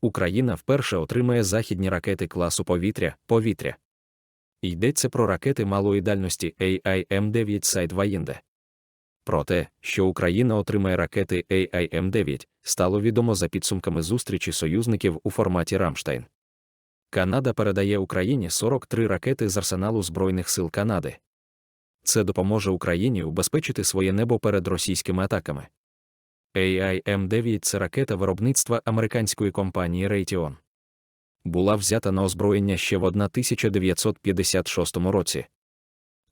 Україна вперше отримає західні ракети класу повітря повітря. Йдеться про ракети малої дальності AIM-9 Sidewinder. Про те, що Україна отримає ракети AIM-9, стало відомо за підсумками зустрічі союзників у форматі Рамштайн. Канада передає Україні 43 ракети з арсеналу Збройних сил Канади. Це допоможе Україні убезпечити своє небо перед російськими атаками. AIM-9 це ракета виробництва американської компанії Raytheon. Була взята на озброєння ще в 1956 році.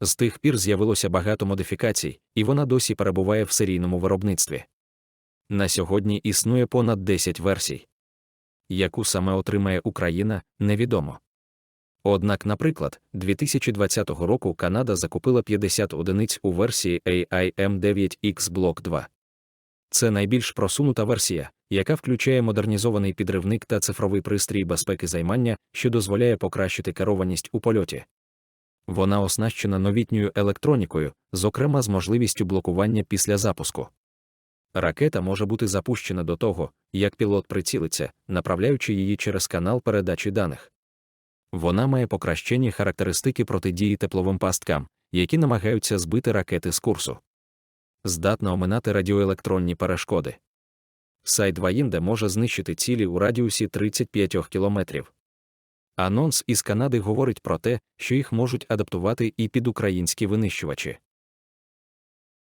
З тих пір з'явилося багато модифікацій, і вона досі перебуває в серійному виробництві. На сьогодні існує понад 10 версій. Яку саме отримає Україна, невідомо. Однак, наприклад, 2020 року Канада закупила 50 одиниць у версії AIM-9X Block 2. Це найбільш просунута версія, яка включає модернізований підривник та цифровий пристрій безпеки займання, що дозволяє покращити керованість у польоті. Вона оснащена новітньою електронікою, зокрема з можливістю блокування після запуску. Ракета може бути запущена до того, як пілот прицілиться, направляючи її через канал передачі даних. Вона має покращені характеристики протидії тепловим пасткам, які намагаються збити ракети з курсу. Здатна оминати радіоелектронні перешкоди. Сайт Ваїнде може знищити цілі у радіусі 35 кілометрів. Анонс із Канади говорить про те, що їх можуть адаптувати і під українські винищувачі.